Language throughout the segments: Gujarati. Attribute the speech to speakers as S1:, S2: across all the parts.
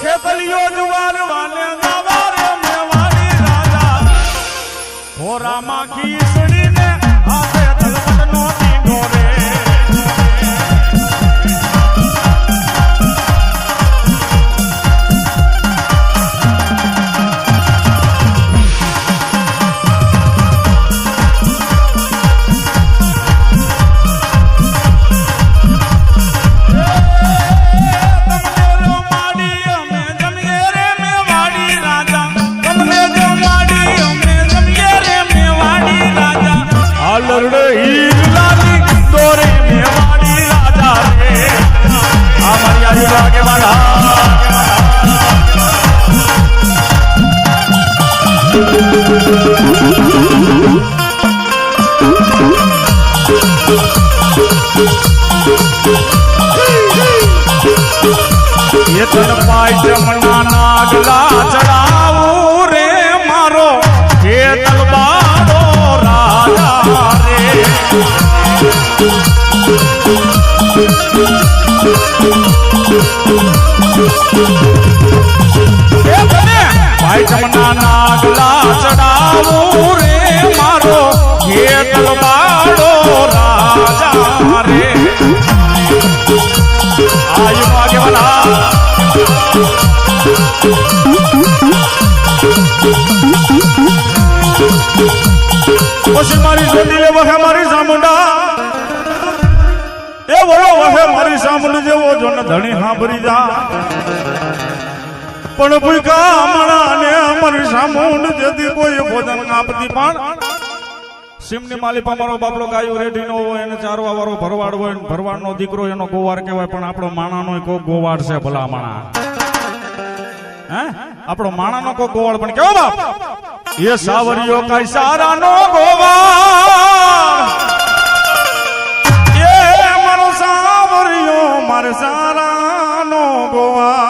S1: ખેતલિયો જુવાર વાલે ગાવા રે મેવાડી રાજા. ઘોરામાં ખીસડીને એ તન પાય જમના નાગલા ચડાવું રે મારો. હે તલબારો રાજા રે. ભાઈ જમના નાગલા ચડાવું રે મારો. હે તલબારો રાજા રે. આયુ આગેવાલા પછી મારી જોડી વહે મારી સામુંડા. એ બોલો વહે મારી સામુંડ જેવો જો ને ધણી સાંભળી જા. પણ ભૂકા હમણાં ને અમારી સામુંડ જેથી કોઈ ભોજન આપતી પણ. સિમની માલિપા મારો બાપડો ગાયો રેઢીનો હોય, એને ચારવા વાળો ભરવાડ હોય, ભરવાડનો દીકરો એનો ગોવાર કહેવાય, પણ આપણો માણાનો કો ગોવાડ છે ભલા માણા. આપણો માણાનો કો ગોળ પણ કેવો બાપ? એ સાવરિયો કઈ સારાનો ગોવા એ મારો સાવરિયો મારે સારાનો ગોવાડ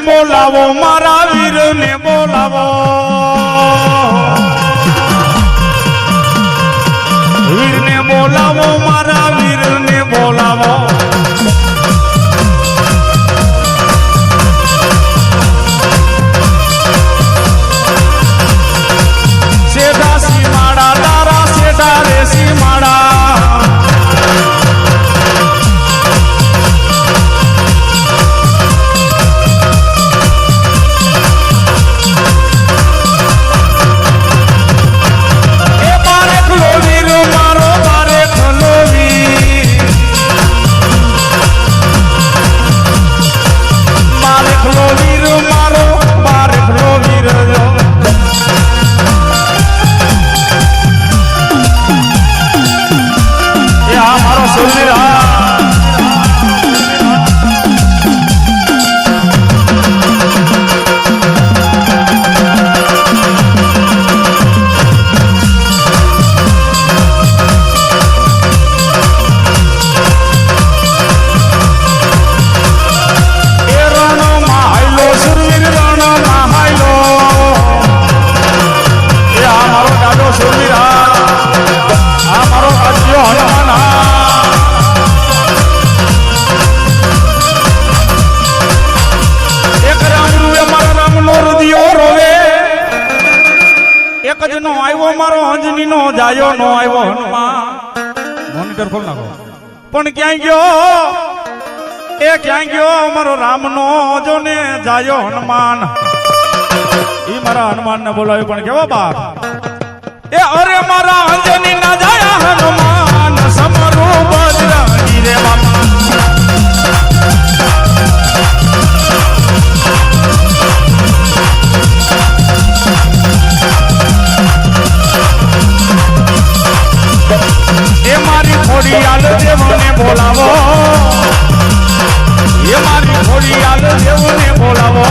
S1: બોલાવો મારા વીરને બોલાવો. પણ ક્યાં ગયો? એ ક્યાં ગયો? અમારો રામનો જો ને જાયો હનુમાન. એ મારા હનુમાન ને બોલાવ્યો, પણ કેવો બાપ? એ અરે મારા અંજની ના જાયા હનુમાન સમરૂ બજરંગી રે બાપ. ઘોડી આલ દેવને બોલાવો. એ મારી ઘોડી દેવને બોલાવો.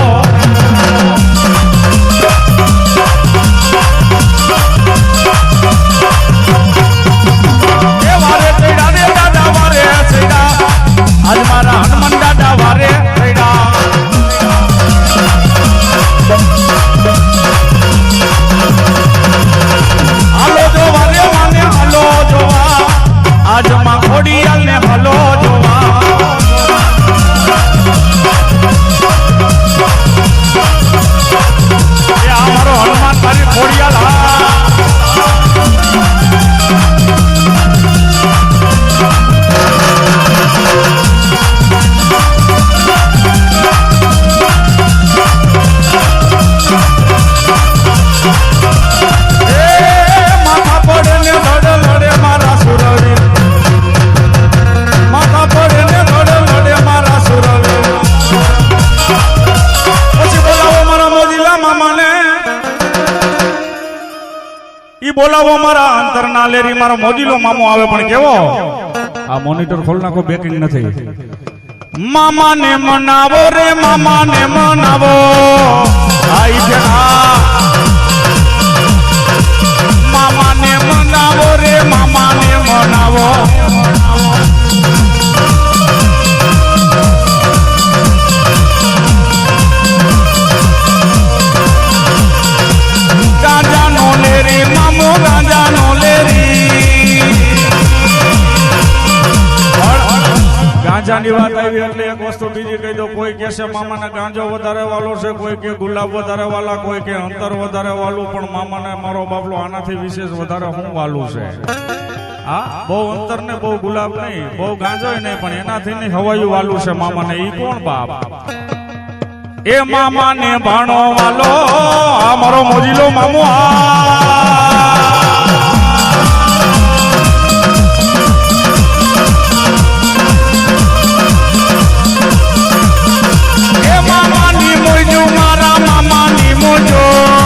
S1: બોલાવો મારા અંતરના લેરી મારો મોજીલો મામો આવે પણ કેવો? આ મોનિટર ખોલ નાખો બેકિંગ નથી. મામા ને મનાવો રે મામા ને મનાવો. આઈ જણા મામા ને મનાવો રે મામા ને મનાવો. ગાંજાની વાત આવી એટલે એક વસ્તુ બીજી કહી દો, કોઈ કે છે મામાને ગાંજો વધારે વાલો છે, કોઈ કે ગુલાબ વધારે વાલા, કોઈ કે અંતર વધારે વાલું, પણ મામાને મારો બાબલો આનાથી વિશેષ વધારે હું વાલું છે? હા, બહુ અંતર ને બહુ ગુલાબ નહીં, બહુ ગાંજો નહીં, પણ એનાથી નહીં હવાયું વાલું છે મામાને, ઈ કોણ બાપ? એ મામાને ભાણો વાલો, આ મારો મોજીલો મામો આ મામાની